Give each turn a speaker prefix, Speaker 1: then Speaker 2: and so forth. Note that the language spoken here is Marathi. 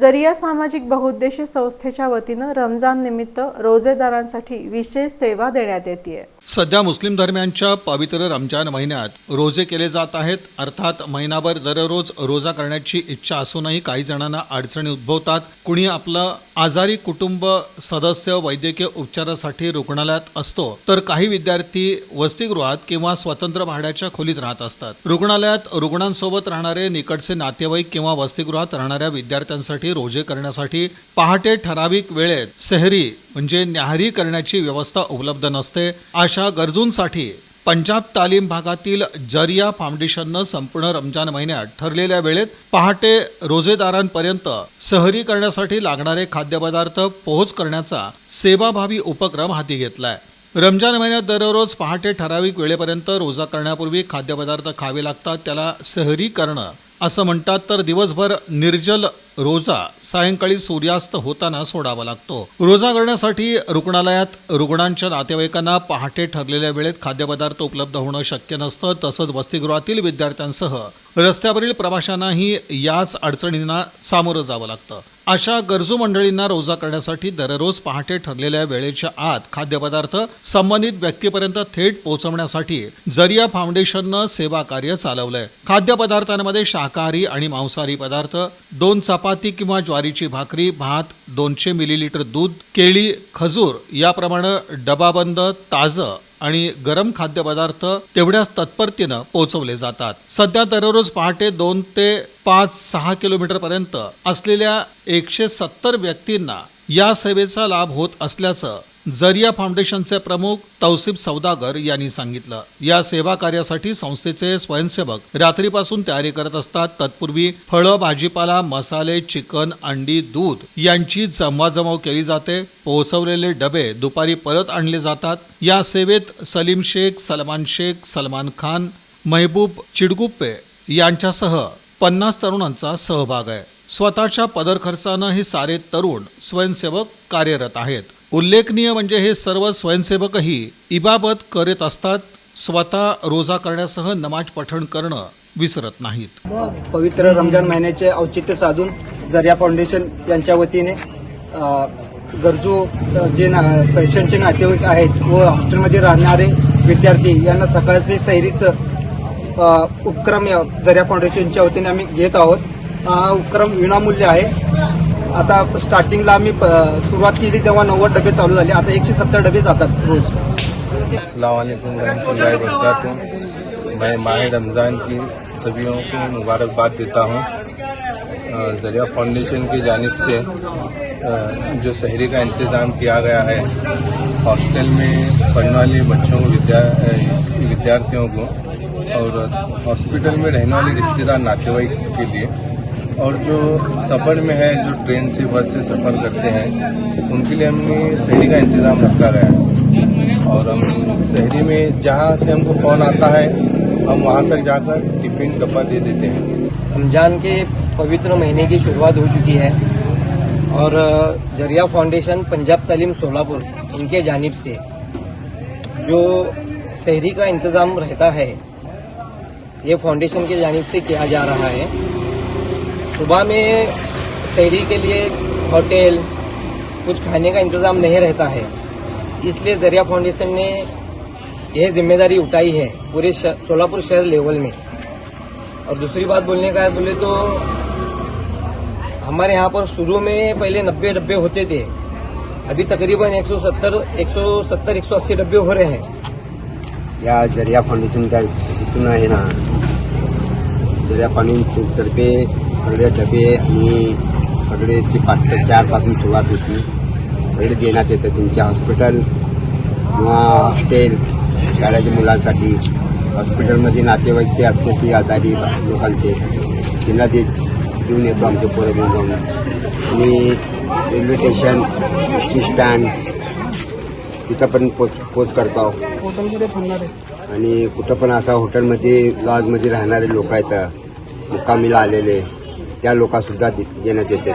Speaker 1: जरिया सामाजिक बहुउद्देशीय संस्थेच्या वतीनं रमजान निमित्त रोजेदारांसाठी विशेष सेवा देण्यात येते
Speaker 2: सध्या मुस्लिम धर्मियांच्या पवित्र रमजान महिन्यात रोजे केले जात आहेत. अर्थात महिनाभर दररोज रोजा करण्याची इच्छा असूनही काही जणांना अडचणी उद्भवतात. कुणी आपलं आजारी कुटुंब सदस्य वैद्यकीय उपचारासाठी रुग्णालयात असतो तर काही विद्यार्थी वसतिगृहात किंवा स्वतंत्र भाड्याच्या खोलीत राहत असतात. रुग्णालयात रुग्णांसोबत राहणारे निकटचे नातेवाईक किंवा वसतिगृहात राहणाऱ्या विद्यार्थ्यांसाठी रोजे करण्यासाठी पहाटे ठराविक वेळेत सेहरी म्हणजे न्याहारी करण्याची व्यवस्था उपलब्ध नसते. अशा गरजूंसाठी पंजाब तालीम भागातील जरिया फाउंडेशननं संपूर्ण रमजान महिन्यात ठरलेल्या वेळेत पहाटे रोजेदारांपर्यंत सहरी करण्यासाठी लागणारे खाद्यपदार्थ पोहोच करण्याचा सेवाभावी उपक्रम हाती घेतलाय. रमजान महिन्यात दररोज पहाटे ठराविक वेळेपर्यंत रोजा करण्यापूर्वी खाद्यपदार्थ खावे लागतात. त्याला सहरी करणं असं म्हणतात तर दिवसभर निर्जल रोजा सायंकाळी सूर्यास्त होताना सोडावा लागतो. रोजा करण्यासाठी रुग्णालयात रुग्णांच्या नातेवाईकांना पहाटे ठरलेल्या वेळेत खाद्यपदार्थ उपलब्ध होणं शक्य नसतं तसंच वसतिगृहातील विद्यार्थ्यांसह रस्त्यावरील प्रवाशांनाही याच अडचणींना सामोरं जावं लागतं. अशा गरजू मंडळींना रोजा करण्यासाठी दररोज पहाटे ठरलेल्या वेळेच्या आत खाद्यपदार्थ संबंधित व्यक्तीपर्यंत थेट पोहोचवण्यासाठी जरिया फाउंडेशननं सेवा कार्य चालवलंय. खाद्यपदार्थांमध्ये शाकाहारी आणि मांसाहारी पदार्थ दोन चपाती किंवा ज्वारीची भाकरी भात दोनशे मिलीलिटर दूध केळी खजूर याप्रमाणे डबाबंद ताजं आणि गरम खाद्यपदार्थ तेवढ्याच तत्परतेनं पोहोचवले जातात. सध्या दररोज पहाटे दोन ते पाच सहा किलोमीटर पर्यंत असलेल्या एकशे सत्तर व्यक्तींना या सेवेचा लाभ होत असल्याचं जरिया फाउंडेशनचे प्रमुख तौसिफ सौदागर यांनी सांगितलं या सेवा कार्यासाठी संस्थेचे स्वयंसेवक रात्रीपासून तयारी करत असतात. तत्पूर्वी फळं भाजीपाला मसाले चिकन अंडी दूध यांची जमवाजमव केली जाते. पोहोचवलेले डबे दुपारी परत आणले जातात. या सेवेत सलीम शेख सलमान शेख सलमान खान महबूब चिडगुप्पे यांच्यासह पन्नास तरुणांचा सहभाग आहे. स्वतःच्या पदर खर्चानं हे सारे तरुण स्वयंसेवक कार्यरत आहेत. उल्लेखनीय म्हणजे हे सर्व स्वयंसेवकही इबाबत करत असतात स्वतः रोजा करण्यासह नमाज पठण करणं विसरत नाहीत.
Speaker 3: पवित्र रमजान महिन्याचे औचित्य साधून जरिया फाउंडेशन यांच्या वतीने गरजू जे ना पेशंटचे नातेवाईक आहेत व हॉस्टेलमध्ये राहणारे विद्यार्थी यांना सकाळचे सैरीचं उपक्रम या जरिया फाउंडेशनच्या वतीने आम्ही घेत आहोत. हा उपक्रम विनामूल्य आहे. आता स्टार्टिंगला आम्ही सुरुवात केली तेव्हा नव्वद डबे चालू आता एकशे सत्तर डबे जातात रोज.
Speaker 4: मैं माह रमज़ान की सभीयों को मुबारकबाद देता हूँ। ज़रिया फाउंडेशन की जानब से जो शहरी का इंतज़ाम किया गया है, हॉस्टल में पढ़ने वाले बच्चों को, विद्या विद्यार्थियों को, और हॉस्पिटल में रहने वाले रिश्तेदार नातेवाईक के लिए और जो सफ़र में है, जो ट्रेन से बस से सफ़र करते हैं, उनके लिए हमने शहरी का इंतज़ाम रखा गया है। और हम शहरी में जहाँ से हमको फ़ोन आता है, हम वहाँ तक जाकर टिफ़िन डब्बा दे देते हैं।
Speaker 3: रमज़ान के पवित्र महीने की शुरुआत हो चुकी है। और ज़रिया फाउंडेशन पंजाब तलीम सोलापुर, उनके जानिब से। जो शहरी का इंतज़ाम रहता है, ये फाउंडेशन के जानिब से किया जा रहा है। सुबह में शहरी के लिए होटल, कुछ खाने का इंतज़ाम नहीं रहता है। इसलिए ज़रिया फाउंडेशन ने यह ज़िम्मेदारी उठाई है पूरे सोलापुर शहर लेवल में। और दूसरी बात बोलने का है, बोले तो हमारे यहाँ पर शुरू में पहले नब्बे डब्बे होते थे। अभी तकरीबन 170 170 180 डब्बे हो रहे हैं।
Speaker 5: या ज़रिया फाउंडेशन का इथून है ना, ज़रिया फाउंडेशनतर्फे सगळे डबे आणि सगळे ती पाठ चारपासून सुरुवात होती. सगळे देण्यात येतं. त्यांच्या हॉस्पिटल किंवा हॉस्टेल शाळेच्या मुलांसाठी. हॉस्पिटलमध्ये नातेवाईक ते असते ती आजारी लोकांचे. त्यांना ते घेऊन येतो आमचे पोरं घेऊन जाऊन. आणि railway station S T stand तिथं पण पोच पोच करतो. आणि कुठं पण असा हॉटेलमध्ये लॉजमध्ये राहणारे लोक आहेत. मुक्कामीला आलेले. त्या लोकांसुद्धा दे- देण्यात येते.